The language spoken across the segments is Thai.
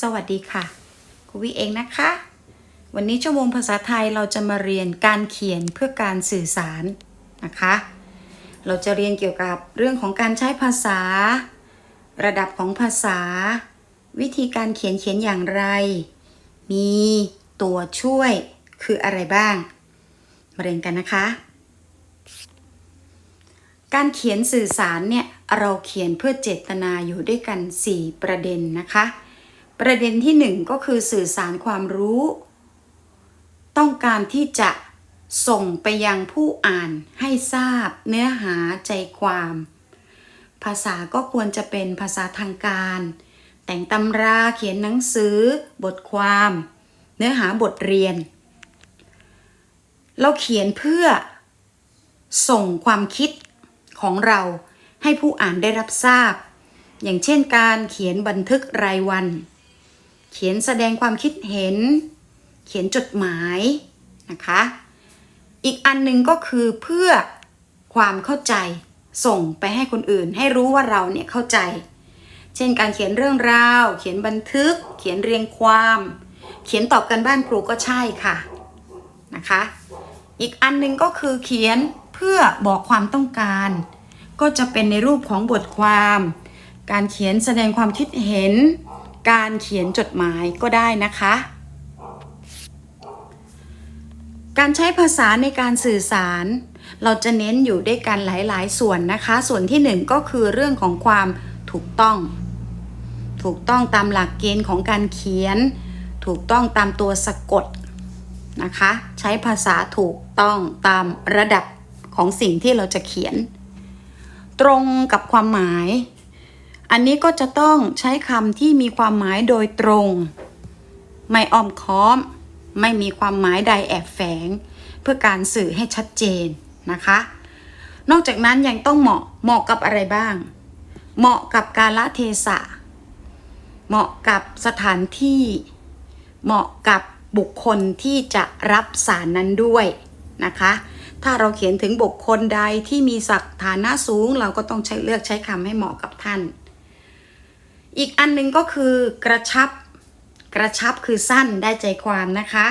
สวัสดีค่ะครูวิเองนะคะ วันนี้ชั่วโมงภาษาไทยเราจะมาเรียนการเขียนเพื่อการสื่อสารนะคะ เราจะเรียนเกี่ยวกับเรื่องของการใช้ภาษา ระดับของภาษา วิธีการเขียนเขียนอย่างไร มีตัวช่วยคืออะไรบ้าง มาเรียนกันนะคะ การเขียนสื่อสารเนี่ยเราเขียนเพื่อเจตนาอยู่ด้วยกัน 4 ประเด็นนะคะ ประเด็นที่1ก็คือสื่อสารความรู้ ต้องการที่จะส่งไปยังผู้อ่านให้ทราบเนื้อหาใจความ ภาษาก็ควรจะเป็นภาษาทางการ แต่งตำราเขียนหนังสือ บทความ เนื้อหาบทเรียน เราเขียนเพื่อ ส่งความคิดของเราให้ผู้อ่านได้รับทราบ อย่างเช่นการเขียนบันทึกรายวัน เขียนแสดงความคิดเห็น เขียนจดหมายนะคะ อีกอันหนึ่งก็คือเพื่อความเข้าใจส่งไปให้คนอื่น ให้รู้ว่าเราเนี่ยเข้าใจ เช่นการเขียนเรื่องราว เขียนบันทึก เขียนเรียงความ เขียนตอบกันบ้านครูก็ใช่ค่ะนะคะ อีกอันหนึ่งก็คือเขียนเพื่อบอกความต้องการ ก็จะเป็นในรูปของบทความ การเขียนแสดงความคิดเห็น การเขียนจดหมายก็ได้นะคะ การใช้ภาษาในการสื่อสาร เราจะเน้นอยู่ด้วยกันหลาย ๆ ส่วนนะคะ ส่วนที่หนึ่งก็คือเรื่องของความถูกต้อง ถูกต้องตามหลักเกณฑ์ของการเขียน ถูกต้องตามตัวสะกดนะคะ ใช้ภาษาถูกต้องตามระดับของสิ่งที่เราจะเขียน ตรงกับความหมาย อันนี้ก็จะต้องใช้คำที่มีความหมายโดยตรง ไม่อ้อมค้อม ไม่มีความหมายใดแอบแฝง เพื่อการสื่อให้ชัดเจนนะคะ นอกจากนั้นยังต้องเหมาะเหมาะกับอะไรบ้าง เหมาะกับกาลเทศะ เหมาะกับสถานที่ เหมาะกับบุคคลที่จะรับสารนั้นด้วยนะคะ ถ้าเราเขียนถึงบุคคลใดที่มีศักฐานะสูง เราก็ต้องใช้เลือกใช้คำให้เหมาะกับท่าน อีกอันหนึ่งก็คือกระชับ กระชับคือสั้นได้ใจความนะคะ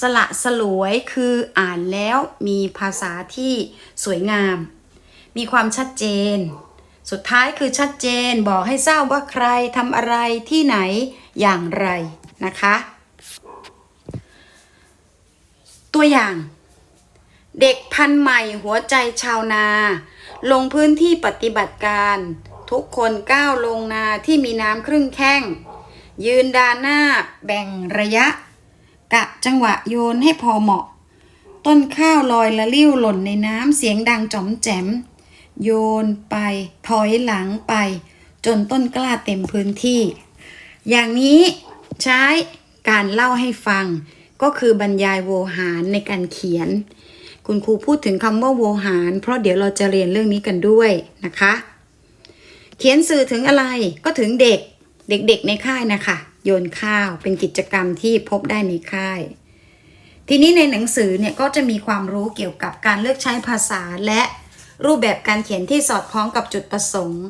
สละสลวยคืออ่านแล้วมีภาษาที่สวยงาม มีความชัดเจน สุดท้ายคือชัดเจนบอกให้ทราบว่าใครทำอะไรที่ไหนอย่างไรนะคะ ตัวอย่าง เด็กพันใหม่หัวใจชาวนา ลงพื้นที่ปฏิบัติการ ทุกคนก้าวลงนาที่มีน้ำครึ่งแข้ง ยืนดานหน้าแบ่งระยะ กะจังหวะโยนให้พอเหมาะ ต้นข้าวลอยละลิ้วหล่นในน้ำเสียงดังจ๋อมแจ๋ม โยนไปถอยหลังไป จนต้นกล้าเต็มพื้นที่ อย่างนี้ใช้การเล่าให้ฟังก็คือบรรยายโวหารในการเขียน คุณครูพูดถึงคำว่าโวหาร เพราะเดี๋ยวเราจะเรียนเรื่องนี้กันด้วยนะคะ เขียนสื่อถึงอะไรก็ถึงเด็กเด็กๆในค่ายนะคะโยนข้าวเป็นกิจกรรมที่พบได้ในค่าย ทีนี้ในหนังสือเนี่ยก็จะมีความรู้เกี่ยวกับการเลือกใช้ภาษาและรูปแบบการเขียนที่สอดคล้องกับจุดประสงค์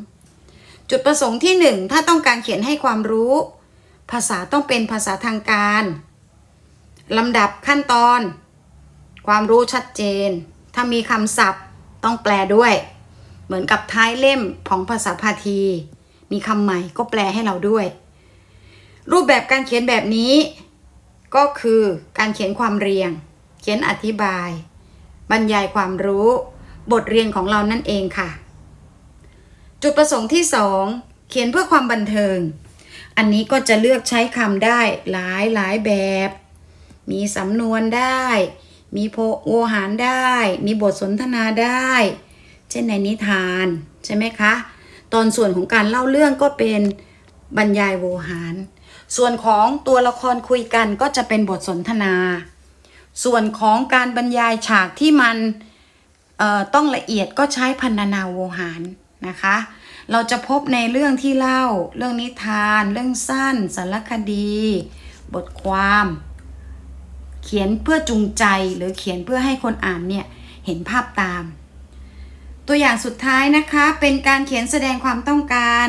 จุดประสงค์ที่หนึ่งถ้าต้องการเขียนให้ความรู้ ภาษาต้องเป็นภาษาทางการลำดับขั้นตอน ความรู้ชัดเจน ถ้ามีคำศัพท์ต้องแปลด้วย เหมือนกับท้ายเล่มของภาษาพาที มีคำใหม่ก็แปลให้เราด้วย รูปแบบการเขียนแบบนี้ ก็คือการเขียนความเรียง เขียนอธิบาย บรรยายความรู้ บทเรียนของเรานั่นเองค่ะ จุดประสงค์ที่สองเขียนเพื่อความบันเทิง อันนี้ก็จะเลือกใช้คำได้หลายหลายแบบ มีสำนวนได้ มีโพโวหารได้ มีบทสนทนาได้ เช่นในนิทานใช่ไหมคะ ตอนส่วนของการเล่าเรื่องก็เป็นบรรยายโวหาร ส่วนของตัวละครคุยกันก็จะเป็นบทสนทนา ส่วนของการบรรยายฉากที่มันต้องละเอียดก็ใช้พันนาโวหารนะคะ เราจะพบในเรื่องที่เล่า เรื่องนิทาน เรื่องสั้น สารคดี บทความ เขียนเพื่อจูงใจหรือเขียนเพื่อให้คนอ่านเนี่ยเห็นภาพตาม ตัวอย่างสุดท้ายนะคะเป็นการเขียนแสดงความต้องการ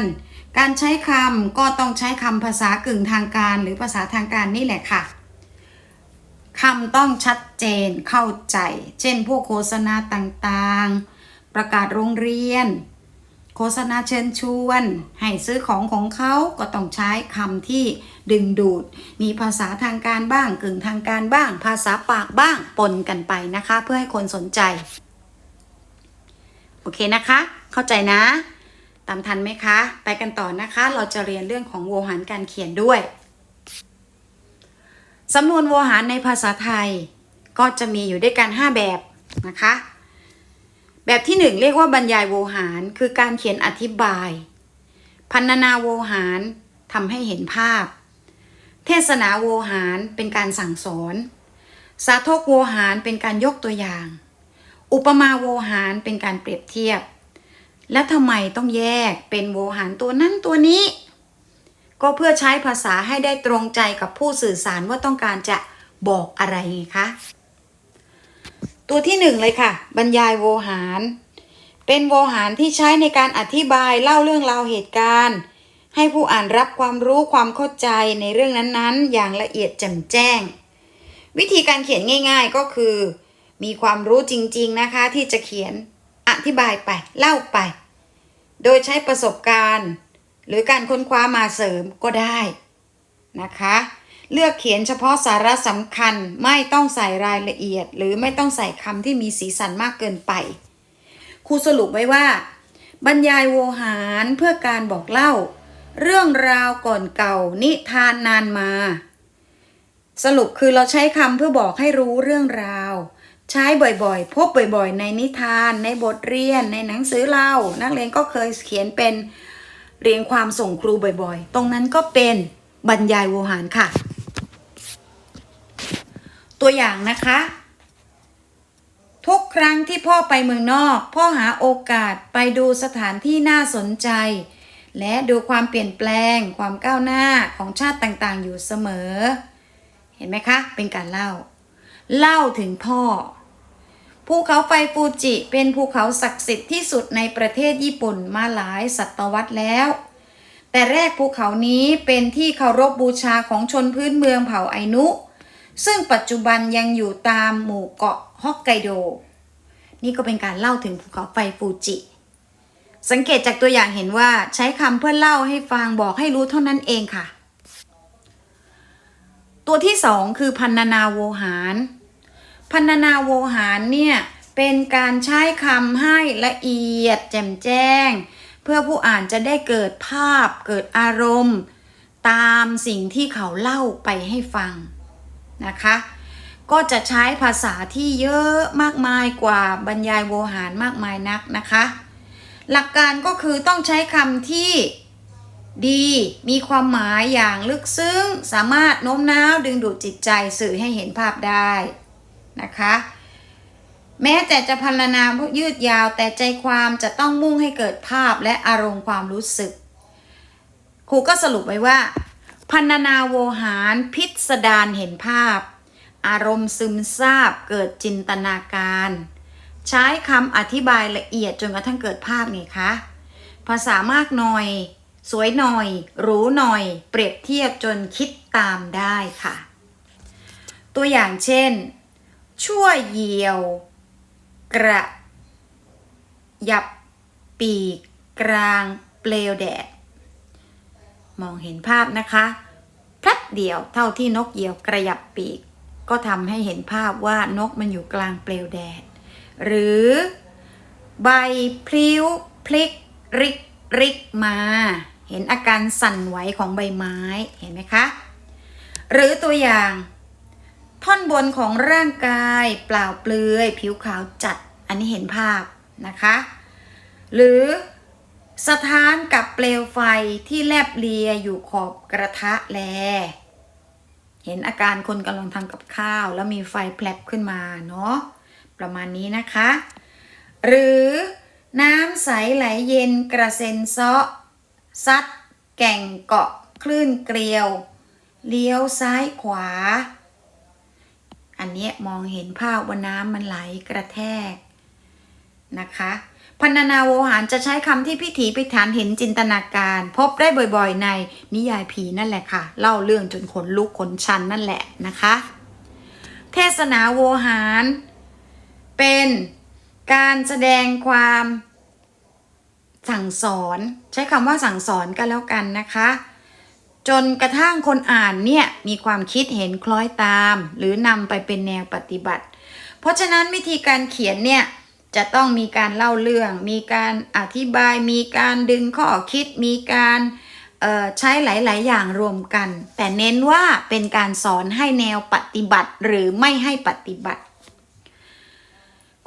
การใช้คำก็ต้องใช้คำภาษากึ่งทางการ หรือภาษาทางการนี่แหละค่ะคำต้องชัดเจนเข้าใจ เช่น พวกโฆษณาต่างๆ ประกาศโรงเรียน โฆษณาเชิญชวน ให้ซื้อของของเขาก็ต้องใช้คำที่ดึงดูด มีภาษาทางการบ้าง กึ่งทางการบ้าง ภาษาปากบ้างปนกันไปนะคะ เพื่อให้คนสนใจ อเคนะคะ เข้าใจนะ ตามทันไหมคะ ไปกันต่อนะคะ เราจะเรียนเรื่องของโวหารการเขียนด้วยสำนวนโวหารในภาษาไทยก็จะมีอยู่ด้วยกัน 5 แบบนะคะ แบบที่ 1 เรียกว่าบรรยายโวหารคือการเขียนอธิบาย พันนาโวหารทำให้เห็นภาพ เทศนาโวหารเป็นการสั่งสอน สาธกโวหารเป็นการยกตัวอย่าง อุปมาโวหารเป็นการเปรียบเทียบ แล้วทำไมต้องแยกเป็นโวหารตัวนั้นตัวนี้ ก็เพื่อใช้ภาษาให้ได้ตรงใจกับผู้สื่อสารว่าต้องการจะบอกอะไรไงคะตัวที่หนึ่งเลยค่ะ บรรยายโวหาร เป็นโวหารที่ใช้ในการอธิบายเล่าเรื่องราวเหตุการณ์ ให้ผู้อ่านรับความรู้ความเข้าใจในเรื่องนั้นๆ อย่างละเอียดแจ่มแจ้ง วิธีการเขียนง่าย ๆก็คือ มีความรู้จริง ๆ นะคะ ที่จะเขียนอธิบายไปเล่าไป โดยใช้ประสบการณ์ หรือการค้นคว้ามาเสริมก็ได้นะคะ เลือกเขียนเฉพาะสาระสำคัญไม่ต้องใส่รายละเอียด หรือไม่ต้องใส่คำที่มีสีสันมากเกินไปครูสรุปไว้ว่า บรรยายโวหารเพื่อการบอกเล่า เรื่องราวก่อนเก่านิทานนานมา สรุปคือเราใช้คำเพื่อบอกให้รู้เรื่องราว ใช้บ่อยๆ พบบ่อยๆ ในนิทาน ในบทเรียน ในหนังสือเล่า นักเรียนก็เคยเขียนเป็นเรียงความส่งครูบ่อยๆ ตรงนั้นก็เป็นบรรยายโวหารค่ะ ตัวอย่างนะคะ ทุกครั้งที่พ่อไปเมืองนอก พ่อหาโอกาสไปดูสถานที่น่าสนใจ และดูความเปลี่ยนแปลง ความก้าวหน้าของชาติต่างๆ อยู่เสมอ เห็นไหมคะ เป็นการเล่า เล่าถึงพ่อ ภูเขาไฟฟูจิเป็นภูเขาศักดิ์สิทธิ์ที่สุดในประเทศญี่ปุ่นมาหลายศตวรรษแล้ว แต่แรกภูเขานี้เป็นที่เคารพบูชาของชนพื้นเมืองเผ่าไอนุ ซึ่งปัจจุบันยังอยู่ตามหมู่เกาะฮอกไกโด นี่ก็เป็นการเล่าถึงภูเขาไฟฟูจิ สังเกตจากตัวอย่างเห็นว่าใช้คำเพื่อเล่าให้ฟังบอกให้รู้เท่านั้นเองค่ะ ตัวที่สองคือพันนานาโวหาร พันนานาโวหารเนี่ย เป็นการใช้คำให้ละเอียดแจ่มแจ้ง เพื่อผู้อ่านจะได้เกิดภาพเกิดอารมณ์ ตามสิ่งที่เขาเล่าไปให้ฟังนะคะ ก็จะใช้ภาษาที่เยอะมากมายกว่าบรรยายโวหารมากมายนักนะคะ หลักการก็คือต้องใช้คำที่ดีมีความหมายอย่างลึกซึ้ง สามารถโน้มน้าวดึงดูดจิตใจสื่อให้เห็นภาพได้ นะคะ แม้แต่จะพรรณนายืดยาวแต่ใจความจะต้องมุ่งให้เกิดภาพและอารมณ์ความรู้สึก ครูก็สรุปไว้ว่า พันนาโวหารพิสดารเห็นภาพ อารมณ์ซึมซาบเกิดจินตนาการ ใช้คำอธิบายละเอียดจนกระทั่งเกิดภาพไงคะภาษามากหน่อย สวยหน่อย รู้หน่อย เปรียบเทียบจนคิดตามได้ค่ะ ตัวอย่างเช่น ชั่วเหยียว กระ ยับปีก กลาง เปลวแดด มองเห็นภาพนะคะพลัดเดียวเท่าที่นกเหยี่ยวกระยับปีก ก็ทำให้เห็นภาพว่านกมันอยู่กลางเปลวแดด หรือ ใบพลิ้ว พลิก ริก ริกมา เห็นอาการสั่นไหวของใบไม้เห็นไหมคะ หรือตัวอย่าง ท่อนบนของร่างกายเปล่าเปลือย ผิวขาวจัดอันนี้เห็นภาพนะคะ หรือสถานกับเปลวไฟที่แลบเลียอยู่ขอบกระทะแล เห็นอาการคนกำลังทำกับข้าว แล้วมีไฟแผลบขึ้นมาเนาะประมาณนี้นะคะ หรือน้ำใสไหลเย็นกระเซ็นเซาะซัด แก่งเกาะคลื่นเกลียว เลี้ยวซ้ายขวา อันนี้มองเห็นภาพว่าน้ำมันไหลกระแทกนะคะพันนาโวหารจะใช้คำที่พิถีพิถันเห็นจินตนาการ พบได้บ่อยๆ ในนิยายผีนั่นแหละค่ะ เล่าเรื่องจนขนลุกขนชันนั่นแหละนะคะ เทศนาโวหาร เป็นการแสดงความสั่งสอน ใช้คำว่าสั่งสอนกันแล้วกันนะคะ จนกระทั่งคนอ่านเนี่ยมีความคิดเห็นคล้อยตาม หรือนำไปเป็นแนวปฏิบัติ เพราะฉะนั้นวิธีการเขียนเนี่ยจะต้องมีการเล่าเรื่อง มีการอธิบาย มีการดึงข้อคิด มีการใช้หลาย ๆ อย่างรวมกัน แต่เน้นว่าเป็นการสอนให้แนวปฏิบัติหรือไม่ให้ปฏิบัติ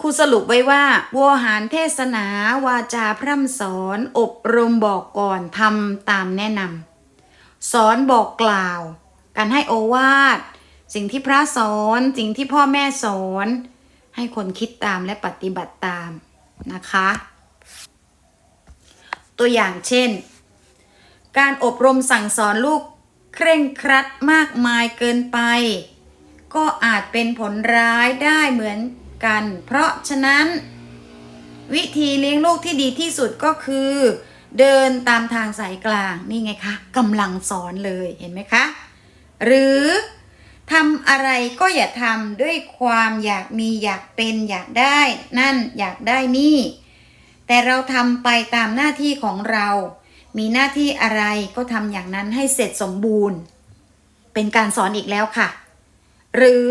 ครูสรุปไว้ว่าวัวหารเทศนาวาจาพร่ำสอน อบรมบอกก่อนทำตามแนะนำ สอนบอกกล่าว การให้โอวาท สิ่งที่พระสอน สิ่งที่พ่อแม่สอน ให้คนคิดตามและปฏิบัติตามนะคะ ตัวอย่างเช่น การอบรมสั่งสอนลูกเคร่งครัดมากมายเกินไป ก็อาจเป็นผลร้ายได้เหมือนกัน เพราะฉะนั้น วิธีเลี้ยงลูกที่ดีที่สุดก็คือ เดินตามทางสายกลางนี่ไงคะกำลังสอนเลยเห็นไหมคะ หรือทำอะไรก็อย่าทำด้วยความอยากมีอยากเป็นอยากได้ นั่นอยากได้นี่ แต่เราทำไปตามหน้าที่ของเรา มีหน้าที่อะไรก็ทำอย่างนั้นให้เสร็จสมบูรณ์ เป็นการสอนอีกแล้วค่ะ หรือ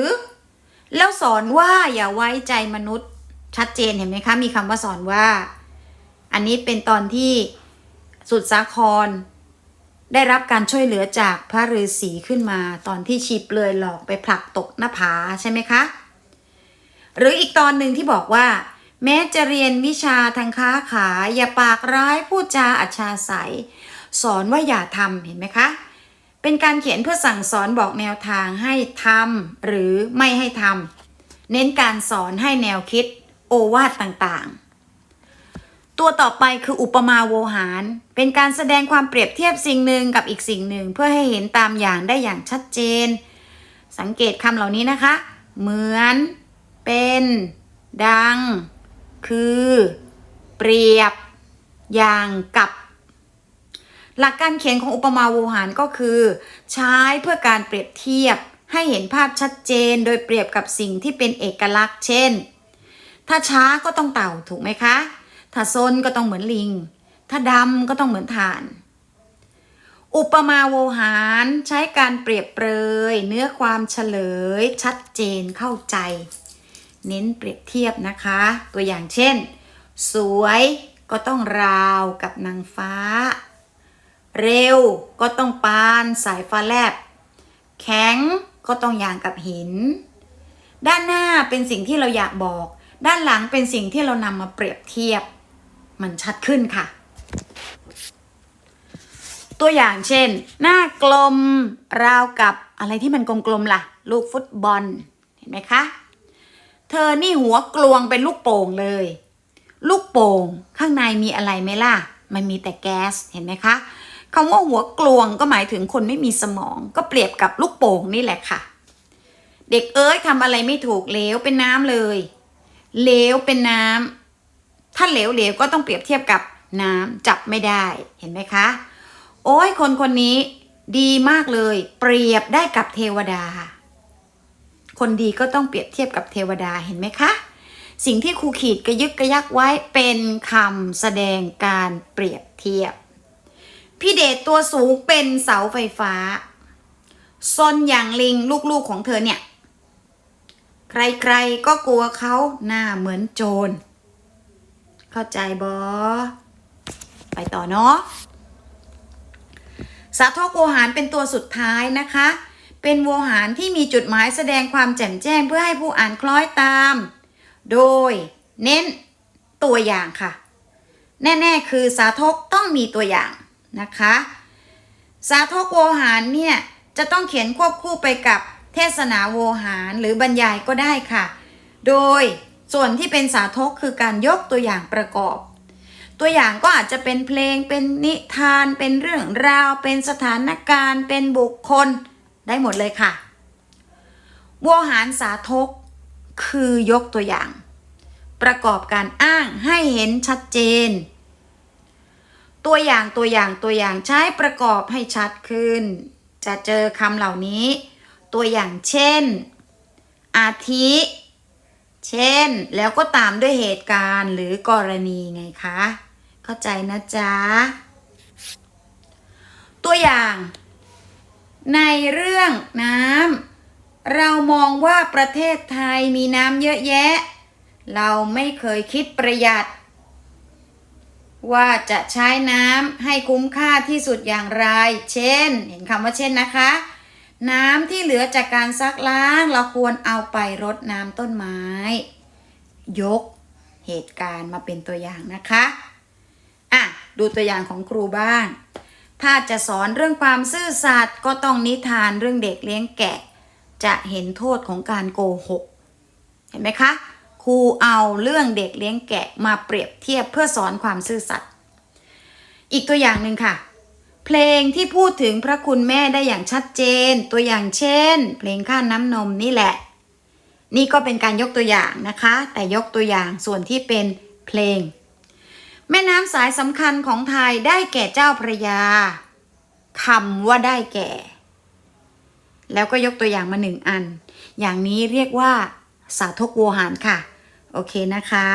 แล้วสอนว่าอย่าไว้ใจมนุษย์ชัดเจนเห็นไหมคะ มีคำว่าสอนว่า อันนี้เป็นตอนที่ สุดสาคร ได้รับการช่วยเหลือจากพระฤาษีขึ้นมาตอนที่ชีเปลือยหลอกไปผลักตกหน้าผาใช่ไหมคะ หรืออีกตอนหนึ่งที่บอกว่า แม้จะเรียนวิชาทางค้าขายอย่าปากร้ายพูดจาอัจฉาใสสอนว่าอย่าทำเห็นไหมคะ เป็นการเขียนเพื่อสั่งสอนบอกแนวทางให้ทำหรือไม่ให้ทำเน้นการสอนให้แนวคิดโอวาทต่างๆ ตัวต่อไปคืออุปมาโวหาร เป็นการแสดงความเปรียบเทียบสิ่งหนึ่งกับอีกสิ่งหนึ่ง เพื่อให้เห็นตามอย่างได้อย่างชัดเจน สังเกตคำเหล่านี้นะคะ เหมือน เป็น ดัง คือ เปรียบ อย่างกับ หลักการเขียนของอุปมาโวหารก็คือ ใช้เพื่อการเปรียบเทียบ ให้เห็นภาพชัดเจน โดยเปรียบกับสิ่งที่เป็นเอกลักษณ์ เช่น ถ้าช้าก็ต้องเต่าถูกไหมคะ ถ้าซนก็ต้องเหมือนลิง ถ้าดำก็ต้องเหมือนถ่าน อุปมาโวหารใช้การเปรียบเปรย เนื้อความเฉลย ชัดเจนเข้าใจ เน้นเปรียบเทียบนะคะ ตัวอย่างเช่น สวยก็ต้องราวกับนางฟ้า เร็วก็ต้องปานสายฟ้าแลบ แข็งก็ต้องอย่างกับหิน ด้านหน้าเป็นสิ่งที่เราอยากบอก ด้านหลังเป็นสิ่งที่เรานำมาเปรียบเทียบ มันชัดขึ้นค่ะ ตัวอย่างเช่น หน้ากลมราวกับอะไรที่มันกลมๆล่ะ ลูกฟุตบอลเห็นไหมคะ เธอนี่หัวกลวงเป็นลูกโป่งเลย ลูกโป่งข้างในมีอะไรไหมล่ะ มันมีแต่แก๊สเห็นไหมคะคำว่าหัวกลวงก็หมายถึงคนไม่มีสมอง ก็เปรียบกับลูกโป่งนี่แหละค่ะ เด็กเอ้ยทำอะไรไม่ถูกเลวเป็นน้ำเลยเลวเป็นน้ำ ถ้าเหลวเหลวก็ต้องเปรียบเทียบกับน้ำจับไม่ได้เห็นไหมคะ โอ้ยคนคนนี้ดีมากเลย เปรียบได้กับเทวดา คนดีก็ต้องเปรียบเทียบกับเทวดาเห็นไหมคะ สิ่งที่ครูขีดกระยึกกระยักไว้เป็นคำแสดงการเปรียบเทียบ พี่เดชตัวสูงเป็นเสาไฟฟ้าซนอย่างลิงลูกๆของเธอเนี่ย ใครๆก็กลัวเขาหน้าเหมือนโจร เข้าใจบอไปต่อเนาะสาทกโวหารเป็นตัวสุดท้ายนะคะ เป็นโวหารที่มีจุดหมายแสดงความแจ่มแจ้งเพื่อให้ผู้อ่านคล้อยตาม โดยเน้นตัวอย่างค่ะ แน่ๆคือสาทกต้องมีตัวอย่างนะคะ สาทกโวหารเนี่ยจะต้องเขียนควบคู่ไปกับเทศนาโวหารหรือบรรยายก็ได้ค่ะ โดย ส่วนที่เป็นสาทกคือการยกตัวอย่างประกอบ ตัวอย่างก็อาจจะเป็นเพลงเป็นนิทาน เป็นเรื่องราว เป็นสถานการณ์ เป็นบุคคล ได้หมดเลยค่ะโวหารสาทกคือยกตัวอย่าง ประกอบการอ้างให้เห็นชัดเจน ตัวอย่างตัวอย่างตัวอย่างใช้ประกอบให้ชัดขึ้น จะเจอคำเหล่านี้ ตัวอย่างเช่น อาทิ เช่น แล้วก็ตามด้วยเหตุการณ์หรือกรณีไงคะ เข้าใจนะจ๊ะ ตัวอย่าง ในเรื่องน้ำเรามองว่าประเทศไทยมีน้ำเยอะแยะ เราไม่เคยคิดประหยัด ว่าจะใช้น้ำให้คุ้มค่าที่สุดอย่างไร เช่น เห็นคำว่าเช่นนะคะ น้ำที่เหลือจากการซักล้างเราควรเอาไปรดน้ำต้นไม้ ยกเหตุการณ์มาเป็นตัวอย่างนะคะอะดูตัวอย่างของครูบ้าง ถ้าจะสอนเรื่องความซื่อสัตย์ก็ต้องนิทานเรื่องเด็กเลี้ยงแกะ จะเห็นโทษของการโกหก เห็นไหมคะ ครูเอาเรื่องเด็กเลี้ยงแกะมาเปรียบเทียบเพื่อสอนความซื่อสัตย์อีกตัวอย่างหนึ่งค่ะ เพลงที่พูดถึงพระคุณแม่ได้อย่างชัดเจน ตัวอย่างเช่น เพลงข้าน้ำนมนี่แหละ นี่ก็เป็นการยกตัวอย่างนะคะ แต่ยกตัวอย่างส่วนที่เป็นเพลง แม่น้ำสายสำคัญของไทยได้แก่เจ้าพระยาคำว่าได้แก่ แล้วก็ยกตัวอย่างมาหนึ่งอัน อย่างนี้เรียกว่าสาธกโวหารค่ะ โอเคนะคะ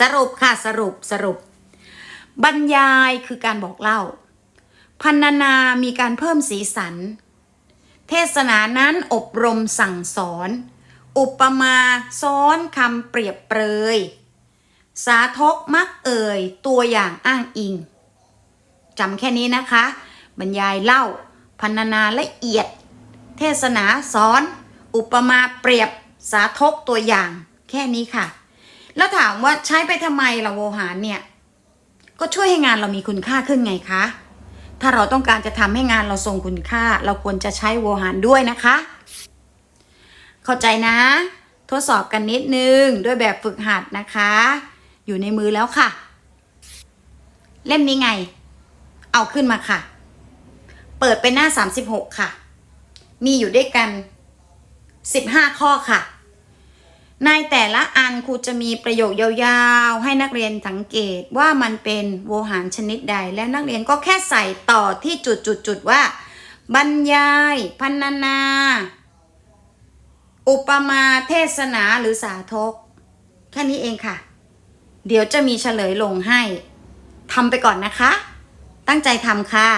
สรุปค่ะสรุปสรุป บรรยายคือการบอกเล่าพันนานามีการเพิ่มสีสัน เทศนานั้นอบรมสั่งสอน อุปมาซ้อนคำเปรียบเปรย สาธกมักเอ่ย ตัวอย่างอ้างอิงจำแค่นี้นะคะ บรรยายเล่า พันนานาละเอียด เทศนาสอน อุปมาเปรียบสาธกตัวอย่าง แค่นี้ค่ะ แล้วถามว่าใช้ไปทำไมล่ะโวหารเนี่ย ก็ช่วยให้งานเรามีคุณค่าขึ้นไงคะ ถ้าเราต้องการจะทำให้งานเราทรงคุณค่า เราควรจะใช้โวหารด้วยนะคะ เข้าใจนะ ทดสอบกันนิดนึงด้วยแบบฝึกหัดนะคะ อยู่ในมือแล้วค่ะ เล่มนี้ไง เอาขึ้นมาค่ะ เปิดเป็นหน้า 36 ค่ะ มีอยู่ด้วยกัน 15 ข้อค่ะ ในแต่ละอันครูจะมีประโยคยาวๆ ให้นักเรียนสังเกตว่ามันเป็นโวหารชนิดใด แล้วนักเรียนก็แค่ใส่ต่อที่จุดๆๆว่า บรรยายพันนานา อุปมาเทศนาหรือสาธกแค่นี้เองค่ะ เดี๋ยวจะมีเฉลยลงให้ทำไปก่อนนะคะ ตั้งใจทำค่ะ